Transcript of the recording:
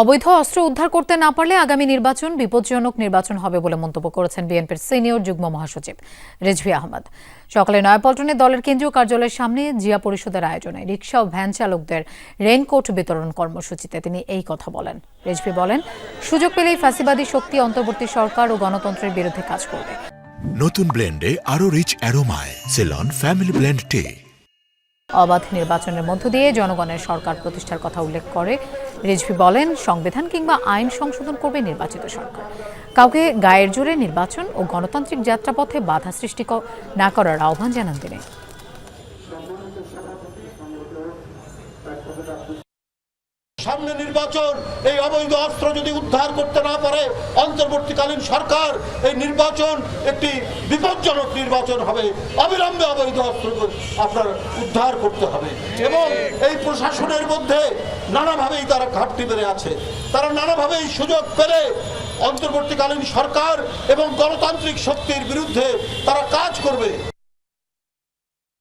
অবৈধ অস্ত্র উদ্ধার করতে না পারলে আগামী নির্বাচন বিপজ্জনক নির্বাচন হবে বলে মন্তব্য করেছেন বিএনপির সিনিয়র যুগ্ম মহাসচিব রেজভি আহমদ। সকালে নয়াপল্টনে দলের কেন্দ্রীয় কার্যালয়ের সামনে জিয়া পরিষদের আয়োজনে রিক্সা ও ভ্যান চালকদের রেইনকোট বিতরণ কর্মসূচিতে তিনি এই কথা বলেন। রেজভি বলেন, সুযোগ পেলেই ফ্যাসিবাদী শক্তি অন্তর্বর্তী সরকার ও গণতন্ত্রের বিরুদ্ধে কাজ করবে। নতুন ব্লেন্ডে আরও রিচ অ্যারোমায়, সেলন, ফ্যামিলি ব্লেন্ড টে। অবাধ নির্বাচনের মধ্য দিয়ে জনগণের সরকার প্রতিষ্ঠার কথা উল্লেখ করে রিজভি বলেন, সংবিধান কিংবা আইন সংশোধন করবে নির্বাচিত সরকার। কাউকে গায়ের জোরে নির্বাচন ও গণতান্ত্রিক যাত্রাপথে বাধা সৃষ্টি না করার আহ্বান জানান তিনি। সামনে নির্বাচন, এই অবৈধ অস্ত্র যদি উদ্ধার করতে না পারে, অন্তর্বর্তীকালীন সরকার, এই নির্বাচন একটি বিপজ্জনক নির্বাচন হবে। অবিলম্বে অবৈধ অস্ত্র আপনার উদ্ধার করতে হবে। এবং এই প্রশাসনের মধ্যে নানাভাবেই তারা ঘাটতি বেড়ে আছে। তারা নানাভাবেই সুযোগ পেলে অন্তর্বর্তীকালীন সরকার এবং গণতান্ত্রিক শক্তির বিরুদ্ধে তারা কাজ করবে।